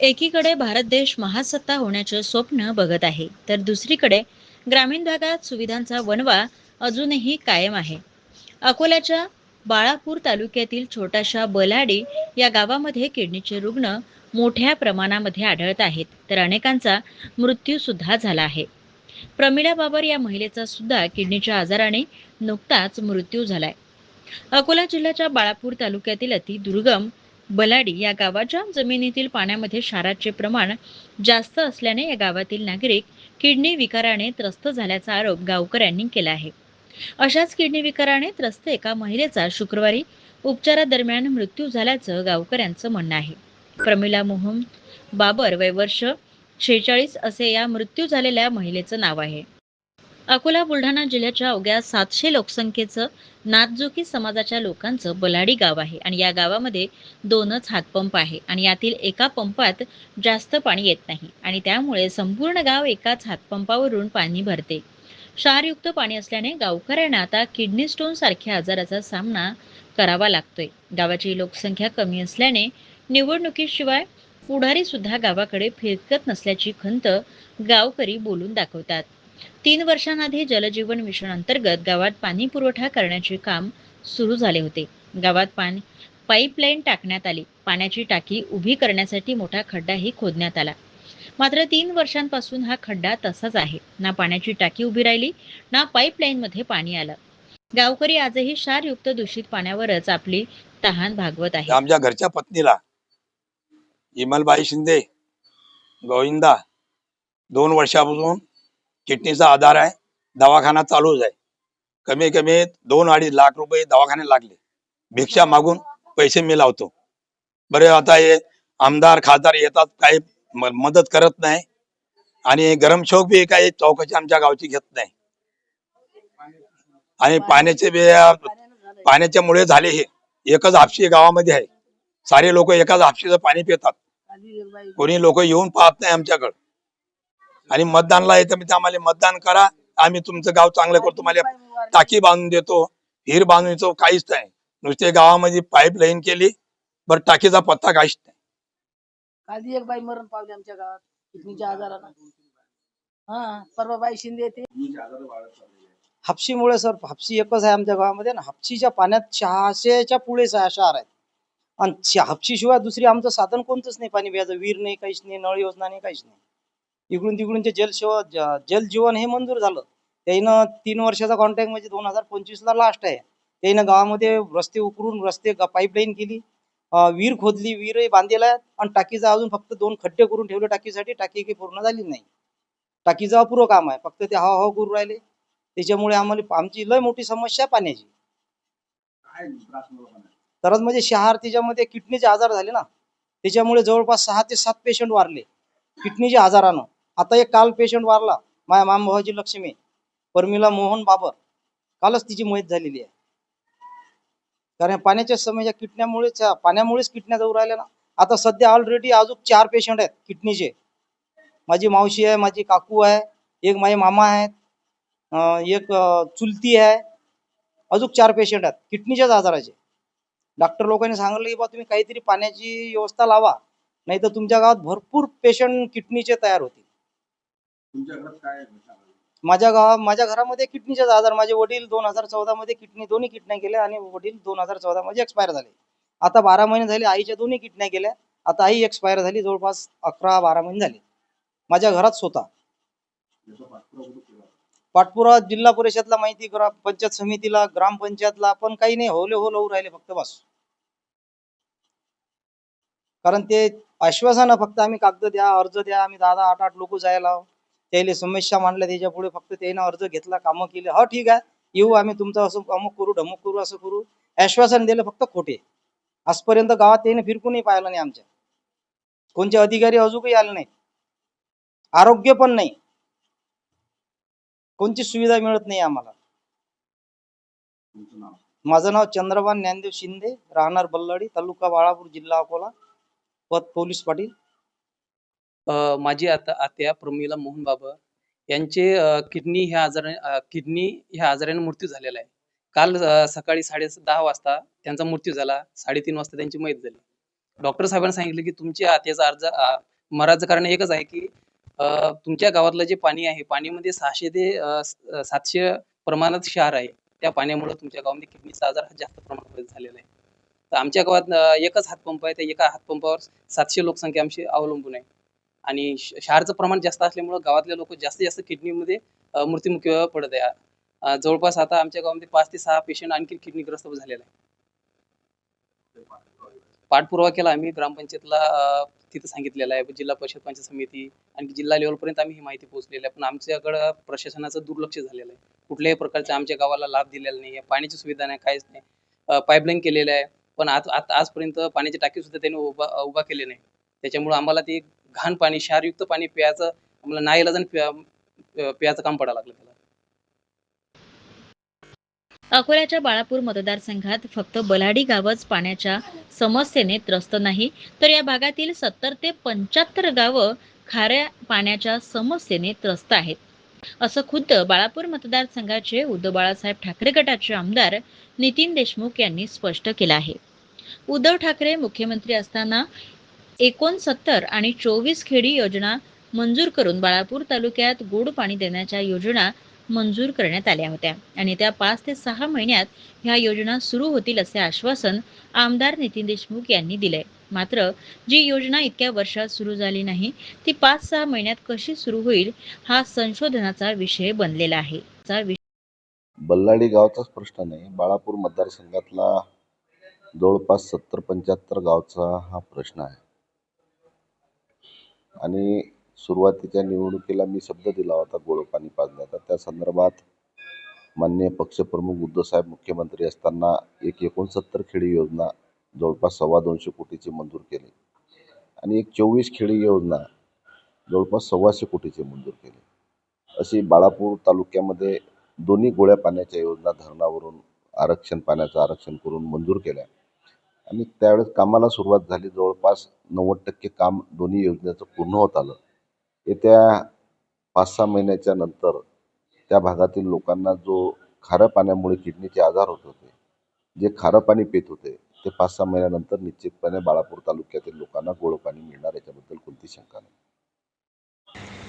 एकीकडे भारत देश महासत्ता होण्याचे स्वप्न बघत आहे तर दुसरीकडे ग्रामीण भागात सुविधांचा वणवा अजूनही कायम आहे. अकोल्याच्या बाळापूर तालुक्यातील छोट्याशा बलाडी या गावामध्ये किडनीचे रुग्ण मोठ्या प्रमाणामध्ये आढळत आहेत तर अनेकांचा मृत्यू सुद्धा झाला आहे. प्रमिला बाबर या महिलेचा सुद्धा किडनीच्या आजाराने नुकताच मृत्यू झालाय. अकोला जिल्ह्याच्या बाळापूर तालुक्यातील अतिदुर्गम बलाडी या गावाच्या जमिनीतील पाण्यामध्ये क्षाराचे प्रमाण जास्त असल्याने या गावातील नागरिक किडनी विकाराने त्रस्त झाल्याचा आरोप गावकऱ्यांनी केला आहे. अशाच किडनी विकाराने त्रस्त एका महिलेचा शुक्रवारी उपचारादरम्यान मृत्यू झाल्याचं गावकऱ्यांचं म्हणणं आहे. प्रमिला मोहम बाबर वय वर्ष शेहेचाळीस असे या मृत्यू झालेल्या महिलेचं नाव आहे. अकोला बुलढाणा जिल्ह्याच्या अवघ्या सातशे लोकसंख्येचं नाथजोकी समाजाच्या लोकांचं बलाडी गाव आहे आणि या गावामध्ये दोनच हातपंप आहे आणि यातील एका पंपात जास्त पाणी येत नाही आणि त्यामुळे संपूर्ण गाव एकाच हातपंपावरून पाणी भरते. क्षारयुक्त पाणी असल्याने गावकऱ्यांना आता किडनी स्टोन सारख्या आजाराचा सामना करावा लागतोय. गावाची लोकसंख्या कमी असल्याने निवडणुकीशिवाय पुढारी सुद्धा गावाकडे फिरकत नसल्याची खंत गावकरी बोलून दाखवतात. तीन वर्षांआधी जलजीवन मिशन अंतर्गत गावात पाणी पुरवठा करण्याचे काम सुरू झाले होते. गावात पाणी पाईपलाईन टाकण्यात आली. पाण्याची टाकी उभी करण्यासाठी मोठा खड्डाही खोदण्यात आला. मात्र तीन वर्षांपासून हा खड्डा तसाच आहे. ना पाण्याची टाकी उभी राहिली ना पाईपलाईन मध्ये पाणी आलं. गावकरी आजही क्षारयुक्त दूषित पाण्यावरच आपली तहान भागवत आहे आमच्या घरच्या पत्नीला इमलबाई शिंदे गोविंदा दोन वर्षापासून किडनीचा आधार आहे दवाखाना चालूच आहे कमी कमी दोन अडीच लाख रुपये दवाखाने लागले. भिक्षा मागून पैसे मी लावतो. बरे आता हे आमदार खासदार येतात काही मदत करत नाही. आणि गरम शोक बी काही चौकशी आमच्या गावची घेत नाही. आणि पाण्याचे बी पाण्याच्या मुळे झाले हे. एकच हापशी गावामध्ये आहे. सारे लोक एकाच हापशीचं पाणी पितात. कोणी लोक येऊन पाहत नाही आमच्याकडे. आणि मतदानला येतं मी आम्हाला मतदान करा. आम्ही तुमचं गाव चांगलं करतो. तुम्हाला टाकी बांधून देतो. हिर बांधून देतो. काहीच नाही. नुसते गावामध्ये पाईप लाईन केली. बरं टाकीचा पत्ता काहीच नाही. आधी एक बाई मरण पावली आमच्या गावात. किडनीच्या हा परवा बाई शिंदे ते हापशीमुळे सर हापशी एकच आहे आमच्या गावामध्ये ना हापशीच्या पाण्यात शहाशेच्या पुढे सहा शहर आहेत. आणि हापशीशिवाय दुसरी आमचं साधन कोणतंच नाही. पाणी प्यायचं विहीर नाही काहीच नाही नळ योजना नाही काहीच नाही. इकडून तिकडूनचे जलसेवा ज- जलजीवन हे मंजूर झालं. त्यानं तीन वर्षाचा कॉन्ट्रॅक्ट म्हणजे दोन हजार पंचवीस ला लास्ट आहे. त्यानं गावामध्ये रस्ते उकरून रस्ते पाईपलाईन केली. अं, विहीर खोदली विहीरही बांधलेला आहे आणि टाकीचा अजून फक्त दोन खड्डे करून ठेवले टाकीसाठी. टाकी काही पूर्ण झाली नाही. टाकीचं अपुरं काम आहे. फक्त ते हवा हवा करून राहिले. त्याच्यामुळे आम्हाला आमची लय मोठी समस्या आहे पाण्याची. तरच म्हणजे शहर त्याच्यामध्ये किडनीचे आजार झाले ना. त्याच्यामुळे जवळपास सहा ते सात पेशंट वारले. किडनीच्या आजारानं. आता एक काल पेशंट वारला. माझ्या मामभावाची लक्ष्मी परमिला मोहन बाबर. कालच तिची मयत झालेली आहे. कारण पाण्याच्या समस्या किटण्यामुळेच पाण्यामुळेच किडण्या जाऊ राहिल्या ना. आता सध्या ऑलरेडी अजून चार पेशंट आहेत किडनीचे माझी मावशी आहे माझी काकू आहे एक माझे मामा आहेत एक चुलती आहे. अजून चार पेशंट आहेत किडनीच्याच आजाराचे. डॉक्टर लोकांनी सांगितलं की बा तुम्ही काहीतरी पाण्याची व्यवस्था लावा. नाही तर तुमच्या गावात भरपूर पेशंट किडनीचे तयार होतील. माझ्या गावा माझ्या घरामध्ये किडनीचाच आजार. माझे वडील दोन हजार चौदा मध्ये किडनी दोन्ही किडन्या केल्या आणि वडील दोन हजार चौदा मध्ये एक्सपायर झाले. आता बारा महिने झाले आईच्या दोन्ही किडन्या केल्या. आता आई एक्सपायर झाली जवळपास अकरा बारा महिने झाले. माझ्या घरात स्वतः. पाठपुरा जिल्हा परिषदला माहिती ग्राम पंचायत समितीला ग्रामपंचायतला पण काही नाही होले हो लावून राहिले फक्त बस. कारण ते आश्वासन फक्त आम्ही कागद द्या अर्ज द्या आम्ही दहा दहा आठ आठ लोक जायला त्याला समस्या मांडल्या त्याच्या पुढे फक्त त्यानं अर्ज घेतला कामं केले. हो ठीक आहे. येऊ आम्ही तुमचं असं अमुक करू ढमुक करू असं करू. आश्वासन दिलं फक्त खोटे. आजपर्यंत गावात त्याने फिरकूनही पाहिलं नाही आमच्या. कोणते अधिकारी अजूनही आले नाही आरोग्य पण नाही. कोणती सुविधा मिळत नाही आम्हाला. माझं नाव चंद्रभान ज्ञानदेव शिंदे राहणार बल्लाडी तालुका बाळापूर जिल्हा अकोला पद पोलीस पाटील. माझी आता आत्या प्रमिला मोहन बाबर यांचे किडनी ह्या आजाराने किडनी ह्या आजाराने मृत्यू झालेला आहे. काल सकाळी साडे दहा वाजता त्यांचा मृत्यू झाला. साडेतीन वाजता त्यांची मयत झाली. डॉक्टर साहेबांनी सांगितलं की तुमच्या आत्याचा अर्ज मराचं कारण एकच आहे की तुमच्या गावातलं जे पाणी आहे पाणीमध्ये सहाशे ते सातशे प्रमाणात क्षार आहे. त्या पाण्यामुळे तुमच्या गावामध्ये किडनीचा आजार हा जास्त प्रमाणात झालेला आहे. तर आमच्या गावात एकच हातपंप आहे. त्या एका हातपंपावर सातशे लोकसंख्या आमची अवलंबून आहे. आणि श- क्षारचं प्रमाण जास्त असल्यामुळे गावातले लोक जास्तीत जास्त किडनीमध्ये अ, मृत्युमुखी पडत आहे. जवळपास आता आमच्या गावामध्ये पाच ते सहा पेशंट आणखी किडनीग्रस्त झालेला आहे पाठपुरावा केला आम्ही ग्रामपंचायतला तिथं सांगितलेलं आहे. जिल्हा परिषद पंचायत समिती आणि जिल्हा लेवलपर्यंत आम्ही ही माहिती पोहोचलेली आहे. पण आमच्याकडं प्रशासनाचं दुर्लक्ष झालेलं आहे. कुठल्याही प्रकारचा आमच्या गावाला लाभ दिलेला नाही आहे. पाण्याची सुविधा नाही काहीच नाही. पाईपलाईन केलेलं आहे. पण आज आजपर्यंत पाण्याची टाकी सुद्धा त्यांनी उभा उभा केली नाही. त्याच्यामुळे आम्हाला ती घाण पाणी क्षारयुक्त पाणी प्यायचं आम्हाला नाईलाजाने प्या प्यायचं काम पडायला लागलं त्याला. अकोल्याच्या बाळापूर मतदारसंघात फक्त बलाडी गावच पाण्याच्या समस्येने त्रस्त नाही तर या भागातील सत्तर ते पंच्याहत्तर गावं खाऱ्या पाण्याच्या समस्येने त्रस्त आहेत. असं खुद्द बाळापूर मतदारसंघाचे उद्धव बाळासाहेब ठाकरे गटाचे आमदार नितीन देशमुख यांनी स्पष्ट केलं आहे. उद्धव ठाकरे मुख्यमंत्री असताना एकोणसत्तर आणि चोवीस खेडी योजना मंजूर करून बाळापूर तालुक्यात गोड पाणी देण्याच्या योजना मंजूर करण्यात आल्या होत्या. आणि त्या पाच ते सहा महिन्यात ह्या योजना सुरू होतील असे आश्वासन आमदार नितीन देशमुख यांनी दिले. मात्र जी योजना इतक्या वर्षात सुरू झाली नाही ती पाच सहा महिन्यात कशी सुरू होईल हा संशोधनाचा विषय बनलेला आहे. चा विषय बल्लाडी गावचाच प्रश्न नाही बाळापूर मतदारसंघातला जवळपास सत्तर पंच्याहत्तर गावचा हा प्रश्न आहे. आणि सुरुवातीच्या निवडणुकीला मी शब्द दिला होता गोडं पाणी पाजण्याचा. त्या संदर्भात माननीय पक्षप्रमुख उद्धवसाहेब मुख्यमंत्री असताना एक एकोणसत्तर खेडी योजना जवळपास सव्वा दोनशे कोटीची मंजूर केली. आणि एक चोवीस खेडी योजना जवळपास सव्वाशे कोटीची मंजूर केली. अशी बाळापूर तालुक्यामध्ये दोन्ही गोळ्या पाण्याच्या योजना धरणावरून आरक्षण पाण्याचं आरक्षण करून मंजूर केल्या. आणि त्यावेळेस कामाला सुरुवात झाली. जवळपास नव्वद टक्के काम दोन्ही योजनेचं पूर्ण होत आलं. येत्या पाच सहा महिन्याच्या नंतर त्या भागातील लोकांना जो खारं पाण्यामुळे किडनीचे आजार होत होते जे खारं पाणी पित होते ते पाच सहा महिन्यानंतर निश्चितपणे बाळापूर तालुक्यातील लोकांना गोड पाणी मिळणार याच्याबद्दल कोणती शंका नाही.